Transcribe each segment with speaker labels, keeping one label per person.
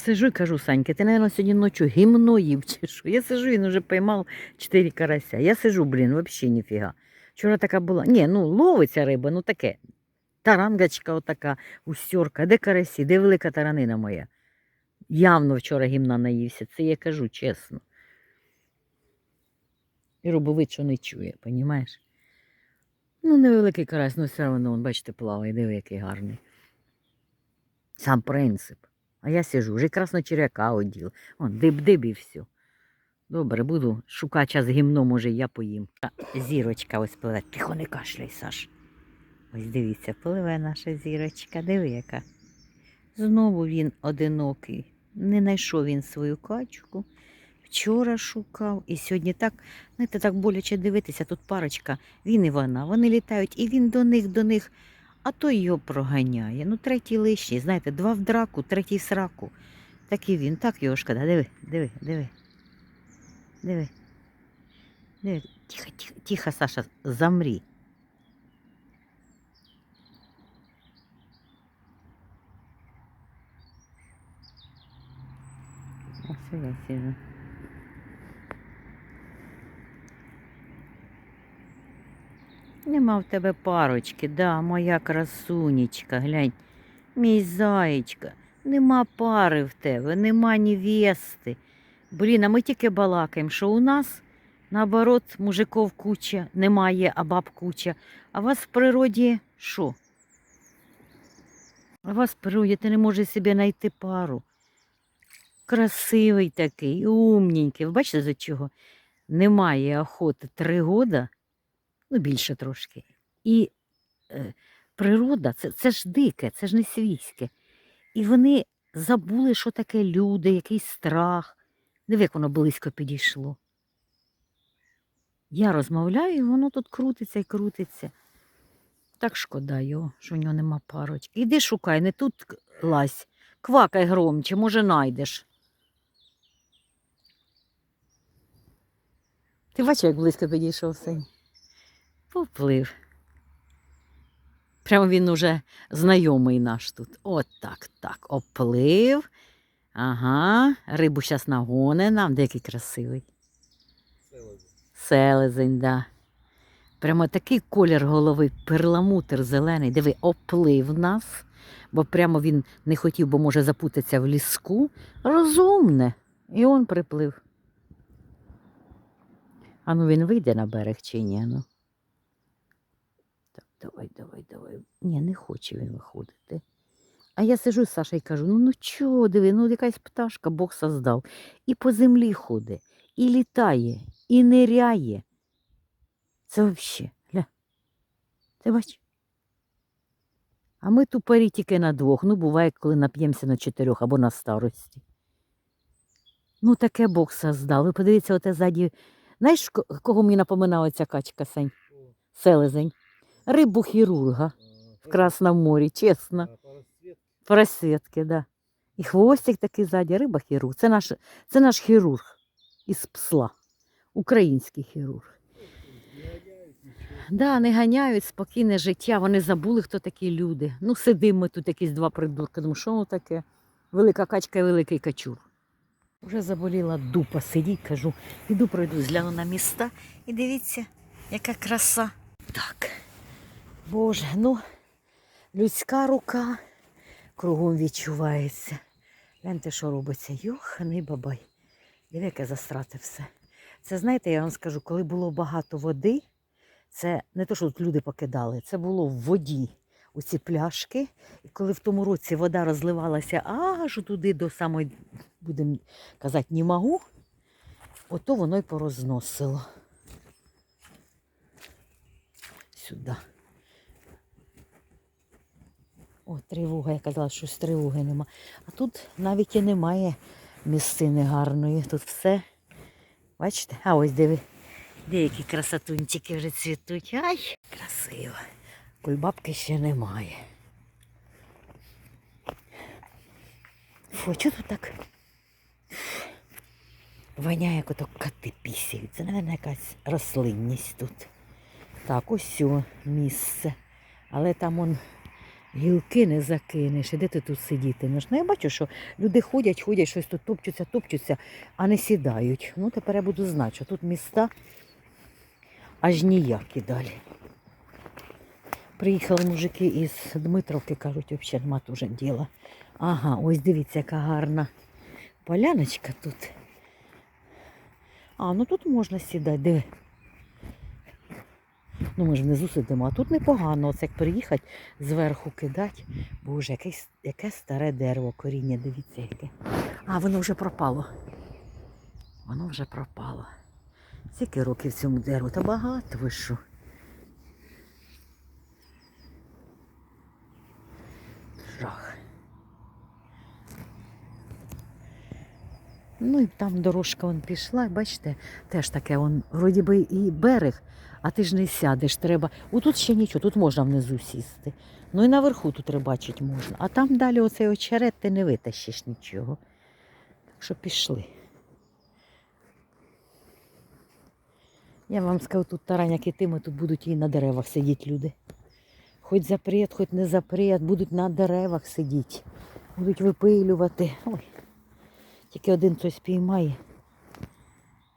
Speaker 1: Сижу і кажу, Санька, ти, мабуть, сьогодні ночі гімно їв чи що? Я сижу, він вже поймав 4 карася. Я сижу, блін, взагалі ніфіга. Вчора така була. Ні, ну ловиться риба, ну таке. Тарангачка отака, устьорка. Де карасі, де велика таранина моя? Явно вчора гімна наївся, це я кажу чесно. І робовид, що не чує, понімаєш? Ну, невеликий карась, ну все одно, бачите, плаває, диви, який гарний. Сам принцип. А я сижу, вже красно черяка оділ. Он диб-диб і все. Добре, буду шукати час гімно, може, я поїм. Зірочка ось пливе. Тихо не кашляй, Саш. Ось дивіться, пливе наша зірочка, диви яка. Знову він одинокий. Не знайшов він свою качку. Вчора шукав, і сьогодні так, знаєте, так боляче дивитися, тут парочка, він і вона, вони літають, і він до них, до них, а той його проганяє. Ну, третій лишній, знаєте, два в драку, третій сраку. Так і він, так його шкода. Диви, диви, диви. Диви. Диви. Тихо, тихо, тихо, Саша, замрі. Ось сижу. Нема в тебе парочки, да, моя красунечка, глянь, мій заєчка, нема пари в тебе, нема невести. Блін, а ми тільки балакаємо, що у нас, наоборот, мужиків куча, немає, а баб куча. А вас в природі що? А вас в природі ти не можеш собі знайти пару. Красивий такий, умненький. Ви бачите, за чого? Немає охоти три года, ну більше трошки. І е, природа це, це ж дике, це ж не свійське. І вони забули, що таке люди, якийсь страх. Диви, як воно близько підійшло. Я розмовляю, і воно тут крутиться і крутиться. Так шкода його, що в нього нема парочки. Іди шукай, не тут лазь. Квакай громче, може, найдеш. Ти бачив, як близько підійшов син? Поплив. Прямо він уже знайомий наш тут. От так, так. Оплив. Ага, рибу зараз нагоне нам, деякий красивий. Селезень, да. Прямо такий колір голови, перламутр зелений. Диви, оплив нас, бо прямо він не хотів, бо може запутатися в ліску. Розумне. І он приплив. А ну він вийде на берег чи ні? Ну. Давай, давай, давай. Ні, не хоче він виходити. А я сижу з Сашею і кажу: ну ну чого, диви, ну якась пташка Бог создав. І по землі ходить, і літає, і ниряє. Це взагалі, гля. Ти бач? А ми тупорі тільки на двох. Ну, буває, коли нап'ємося на чотирьох або на старості. Ну, таке Бог создав. Ви подивіться, оте ззаді. Знаєш, кого мені напоминала ця качка Сень? Селезень. Рибу хірурга в Красному морі, чесно. Просвітки, да. І хвостик такий ззаді, риба хірург. Це наш, це наш хірург із псла. Український хірург. Да, не ганяють спокійне життя. Вони забули, хто такі люди. Ну, сидимо ми тут якісь два придурки. Думаю, що воно таке? Велика качка і великий качур. Вже заболіла дупа, сидіть, кажу. Іду пройду, згляну на міста і дивіться, яка краса. Так. Боже, ну, людська рука кругом відчувається. Гляньте, що робиться. Йоханий бабай. Диви, яке застрати все. Це знаєте, я вам скажу, коли було багато води, це не те, що тут люди покидали, це було в воді. У ці пляшки. І коли в тому році вода розливалася аж туди до самої, будемо казати, німагу, ото воно й порозносило. Сюди. О, тривога, я казала, що з тривоги нема. А тут навіть і немає місцини гарної. Тут все. Бачите? А ось диви. Деякі красотунчики вже цвітуть. Ай, красиво. Кульбабки ще немає. Фу, чого тут так? Воняє, як ото коти пісяють. Це, мабуть, якась рослинність тут. Так, ось місце. Але там он Гілки не закинеш, і де ти тут сидітимеш? Ну, я бачу, що люди ходять, ходять, щось тут топчуться, топчуться, а не сідають. Ну, тепер я буду знати, що тут міста аж ніякі далі. Приїхали мужики із Дмитровки, кажуть, взагалі нема дуже діла. Ага, ось дивіться, яка гарна поляночка тут. А, ну тут можна сідати, диви. Ну, ми ж внизу сидимо, а тут непогано. Оце як приїхати, зверху кидати. Боже, якесь, яке старе дерево, коріння, дивіться яке. А, воно вже пропало. Воно вже пропало. Скільки років цьому дереву? Та багато ви що. Жах. Ну і там дорожка вон пішла, бачите, теж таке, вон, вроді би і берег, а ти ж не сядеш, треба. Отут ще нічого, тут можна внизу сісти. Ну і наверху тут рибачить можна. А там далі оцей очерет ти не витащиш нічого. Так що пішли. Я вам скажу, тут тараняк ітиме, тут будуть і на деревах сидіти люди. Хоч запрет, хоч не запрет, будуть на деревах сидіти. Будуть випилювати. Ой. Тільки один хтось спіймає.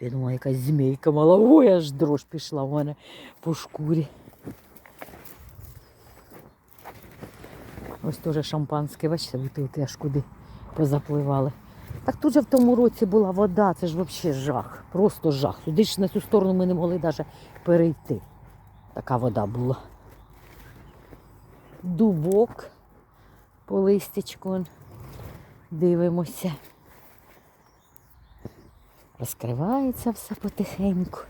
Speaker 1: Я думала, якась змійка мала. Ой, аж дрож пішла в мене по шкурі. Ось теж шампанське, бачите, бутилки аж куди позапливали. Так тут же в тому році була вода, це ж взагалі жах. Просто жах. Сюди ж на цю сторону ми не могли навіть перейти. Така вода була. Дубок по листячку. Дивимося. Розкривається все потихеньку.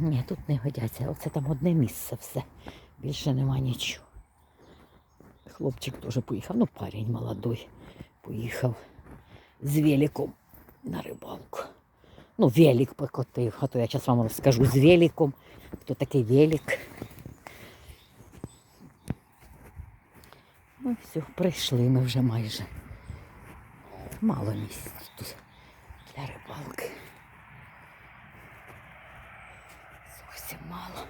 Speaker 1: Ні, тут не годяться. Оце там одне місце все. Більше нема нічого. Хлопчик теж поїхав, ну парень молодой поїхав з великом на рибалку. Ну, велик покотив, а то я зараз вам розкажу з великом, хто такий велик. Ну все, прийшли ми вже майже. Мало місць тут для рибалки. Зовсім мало.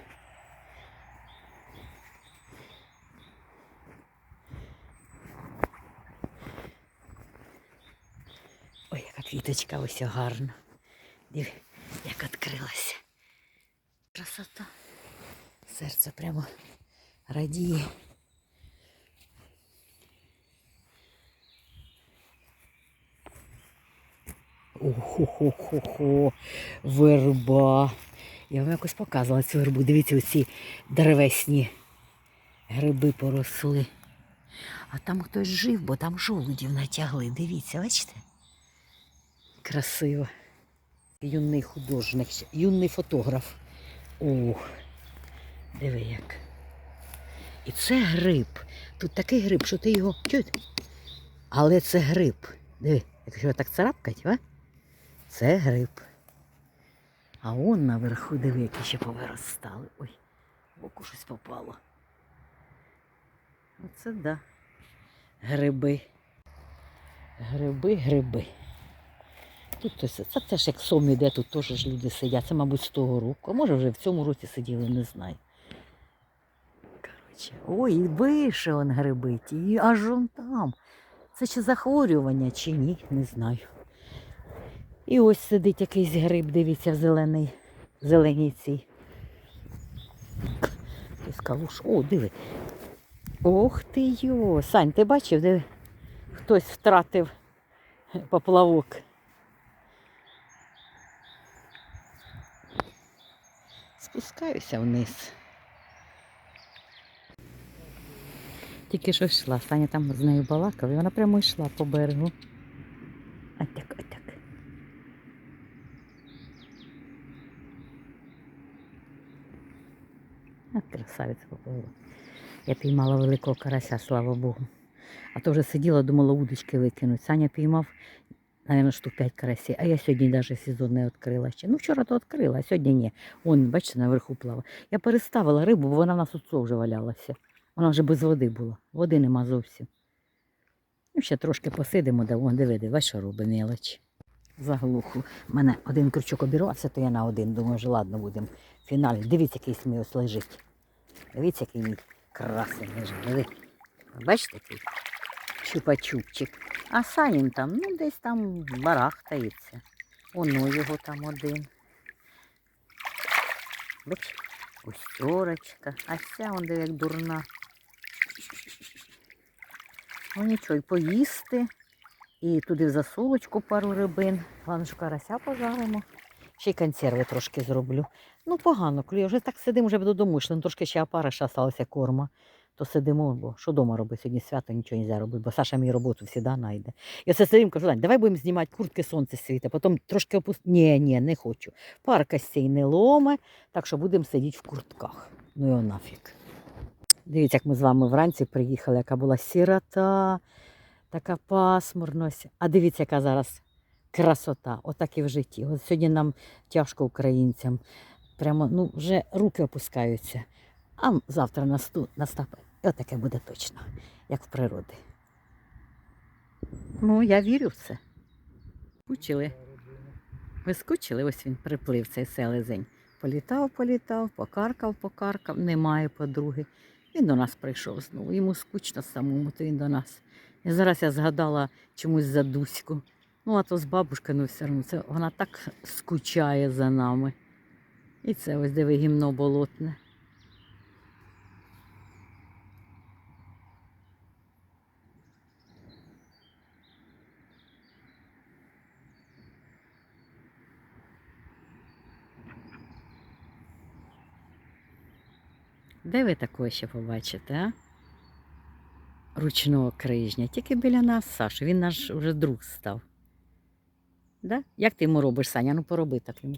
Speaker 1: Ой, яка квіточка ось гарна. Диви, як відкрилася. Красота. Серце прямо радіє. Охо-хо-хо-хо, верба. Я вам якось показувала цю вербу. Дивіться, оці деревесні гриби поросли. А там хтось жив, бо там жолудів натягли. Дивіться, бачите? Красиво. Юний художник, юний фотограф. Ох, диви як. І це гриб. Тут такий гриб, що ти його. Чуєте? Але це гриб. Диви, якщо так царапкать, а? Це гриб. А он наверху, диви, які ще повиростали. Ой, в оку щось попало. Оце да. Гриби. Гриби, гриби. Тут ось, це теж як сом іде, тут теж ж люди сидять. Це, мабуть, з того року. А може вже в цьому році сиділи, не знаю. Коротше, ой, і вище грибить, і аж он там. Це чи захворювання, чи ні, не знаю. І ось сидить якийсь гриб, дивіться, зелений, зеленій цій. Калуш. О, диви. Ох ти йо. Сань, ти бачив, де хтось втратив поплавок. Спускаюся вниз. Тільки що йшла. Саня там з нею балакав, і вона прямо йшла по берегу. А так, а так. А красавиця поплила. Я піймала великого карася, слава Богу. А то вже сиділа, думала, удочки викинуть. Саня піймав, мабуть, штук 5 карасів. А я сьогодні навіть сезон не відкрила ще. Ну, вчора то відкрила, а сьогодні ні. Вон, бачите, наверху плава. Я переставила рибу, бо вона в нас у вже валялася. Вона вже без води була. Води нема зовсім. Ну, ще трошки посидимо, да вон диви, диви, що робить мелоч. Заглуху. У мене один крючок обірвався, то я на один. Думаю, що ладно будемо. Фіналі. Дивіться, який смій лежить. Дивіться, який він красний лежить. Бачите який? Чупа-чупчик. А Санін там, ну, десь там барахтається. Оно його там один. Бач, ось тьорочка, а ця он де як дурна. Ну нічого, і поїсти. І туди в засолочку пару рибин. Главное, що карася пожаримо. Ще й консерви трошки зроблю. Ну, погано, клює. Вже так сидимо, вже додому йшли. Ну, трошки ще опариша сталося корма. То сидимо, бо що вдома робити? Сьогодні свято нічого не можна бо Саша мені роботу завжди знайде. Я все сидим, кажу, Дань, давай будемо знімати куртки сонце світа, потім трошки опусти. Ні, ні, не хочу. Пар костей не ломе, так що будемо сидіти в куртках. Ну його нафіг. Дивіться, як ми з вами вранці приїхали, яка була сірота, така пасмурність. А дивіться, яка зараз красота, отак і в житті. От сьогодні нам тяжко українцям. Прямо ну, вже руки опускаються. А завтра насту. І отаке буде точно, як в природі. Ну, я вірю в це. Скучили. Ви? Ось він приплив цей селезень. Політав, політав, покаркав, покаркав, немає подруги. Він до нас прийшов знову. Йому скучно самому, то він до нас. І зараз я згадала чомусь за Дуську. Ну, а то з бабушкою, ну все одно, це вона так скучає за нами. І це ось диви гімно болотне. Де ви такого ще побачите, а? Ручного крижня. Тільки біля нас, Саша, він наш вже друг став. Да? Як ти йому робиш, Саня? Ну пороби так йому.